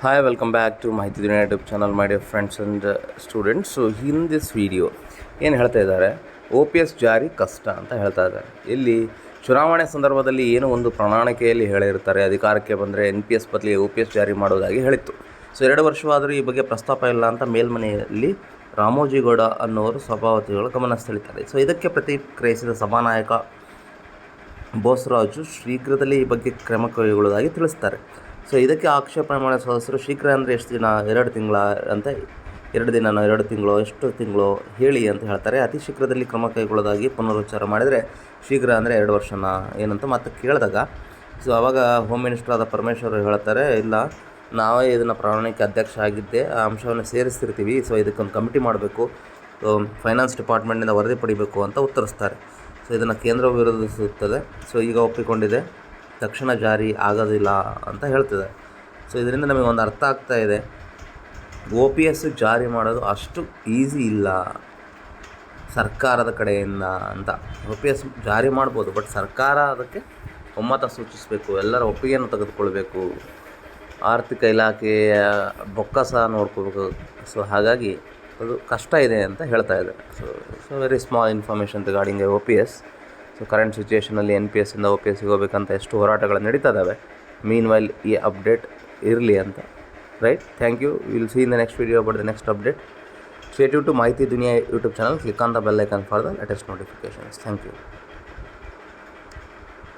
Hi, welcome back to Mahiti Duniya YouTube channel my friends and students so in this video ಏನು ಹೇಳ್ತಾ ಇದ್ದಾರೆ? ಒ P S ಜಾರಿ ಕಷ್ಟ ಅಂತ ಹೇಳ್ತಾ ಇದ್ದಾರೆ. ಇಲ್ಲಿ ಚುನಾವಣೆ ಸಂದರ್ಭದಲ್ಲಿ ಏನೋ ಒಂದು ಪ್ರಣಾಳಿಕೆಯಲ್ಲಿ ಹೇಳಿರ್ತಾರೆ. ಅಧಿಕಾರಕ್ಕೆ ಬಂದರೆ ಎನ್ ಪಿ ಎಸ್ ಬದಲಿ ಒ ಪಿ ಎಸ್ ಜಾರಿ ಮಾಡೋದಾಗಿ ಹೇಳಿತ್ತು. ಸೊ ಎರಡು ವರ್ಷವಾದರೂ ಈ ಬಗ್ಗೆ ಪ್ರಸ್ತಾಪ ಇಲ್ಲ ಅಂತ ಮೇಲ್ಮನೆಯಲ್ಲಿ ರಾಮೋಜಿಗೌಡ ಅನ್ನೋರು ಸಭಾಪತಿಗಳು ಗಮನ ಸೆಳೀತಾರೆ ಸೊ ಇದಕ್ಕೆ ಪ್ರತಿಕ್ರಿಯಿಸಿದ ಸಭಾನಾಯಕ ಬೋಸರಾಜು ಶೀಘ್ರದಲ್ಲೇ ಈ ಬಗ್ಗೆ ಕ್ರಮ ಕೈಗೊಳ್ಳುವುದಾಗಿ ತಿಳಿಸ್ತಾರೆ. ಸೊ ಇದಕ್ಕೆ ಆಕ್ಷೇಪಣೆ ಮಾಡೋ ಸದಸ್ಯರು ಶೀಘ್ರ ಅಂದರೆ ಎಷ್ಟು ದಿನ? ಎರಡು ತಿಂಗಳ ಅಂತ ಎರಡು ದಿನನೋ ಎರಡು ತಿಂಗಳು, ಎಷ್ಟು ತಿಂಗಳು ಹೇಳಿ ಅಂತ ಹೇಳ್ತಾರೆ. ಅತಿ ಶೀಘ್ರದಲ್ಲಿ ಕ್ರಮ ಕೈಗೊಳ್ಳೋದಾಗಿ ಪುನರುಚ್ಚಾರ ಮಾಡಿದರೆ ಶೀಘ್ರ ಅಂದರೆ ಎರಡು ವರ್ಷನ ಏನಂತ ಮತ್ತೆ ಕೇಳಿದಾಗ. ಸೊ ಆವಾಗ ಹೋಮ್ ಮಿನಿಸ್ಟರ್ ಆದ ಪರಮೇಶ್ವರ್ ಹೇಳ್ತಾರೆ, ಇಲ್ಲ, ನಾವೇ ಇದನ್ನು ಪ್ರಾಮಾಣಿಕ ಅಧ್ಯಕ್ಷ ಆಗಿದ್ದೆ, ಆ ಅಂಶವನ್ನು ಸೇರಿಸ್ತಿರ್ತೀವಿ ಸೊ ಇದಕ್ಕೊಂದು ಕಮಿಟಿ ಮಾಡಬೇಕು ಫೈನಾನ್ಸ್ ಡಿಪಾರ್ಟ್ಮೆಂಟಿಂದ ವರದಿ ಪಡಿಬೇಕು ಅಂತ ಉತ್ತರಿಸ್ತಾರೆ. ಸೊ ಇದನ್ನು ಕೇಂದ್ರ ವಿರೋಧಿಸುತ್ತದೆ. ಸೊ ಈಗ ಒಪ್ಪಿಕೊಂಡಿದೆ. ತಕ್ಷಣ ಜಾರಿ ಆಗೋದಿಲ್ಲ ಅಂತ ಹೇಳ್ತಿದೆ ಸೊ ಇದರಿಂದ ನಮಗೆ ಒಂದು ಅರ್ಥ ಆಗ್ತಾ ಇದೆ. ಒ ಪಿ ಎಸ್ ಜಾರಿ ಮಾಡೋದು ಅಷ್ಟು ಈಸಿ ಇಲ್ಲ. ಸರ್ಕಾರದ ಕಡೆಯಿಂದ ಅಂತ. ಒ ಪಿ ಎಸ್ ಜಾರಿ ಮಾಡ್ಬೋದು, ಬಟ್ ಸರ್ಕಾರ ಅದಕ್ಕೆ ಒಮ್ಮತ ಸೂಚಿಸಬೇಕು. ಎಲ್ಲರ ಒಪ್ಪಿಗೆಯನ್ನು ತೆಗೆದುಕೊಳ್ಬೇಕು. ಆರ್ಥಿಕ ಇಲಾಖೆಯ ಬೊಕ್ಕಸ ನೋಡ್ಕೋಬೇಕು. ಸೊ ಹಾಗಾಗಿ ಅದು ಕಷ್ಟ ಇದೆ ಅಂತ ಹೇಳ್ತಾ ಇದೆ so so very small information regarding O P S so current ಸಿಚುಯೇಷನಲ್ಲಿ N P ಎಸ್ಸಿಂದ ಓ ಪಿ ಎಸ್ಸಿಗೆ ಹೋಗ್ಬೇಕಂತ ಎಷ್ಟು ಹೋರಾಟಗಳು ನಡೀತಾ ಇದ್ದಾವೆ ಮೀನ್ ವೈಲ್ ಈ ಅಪ್ಡೇಟ್ ಇರಲಿ ಅಂತ right thank you will see in the next video about the next update stay you to Mahiti Duniya YouTube channel click on the bell icon for the latest notifications thank you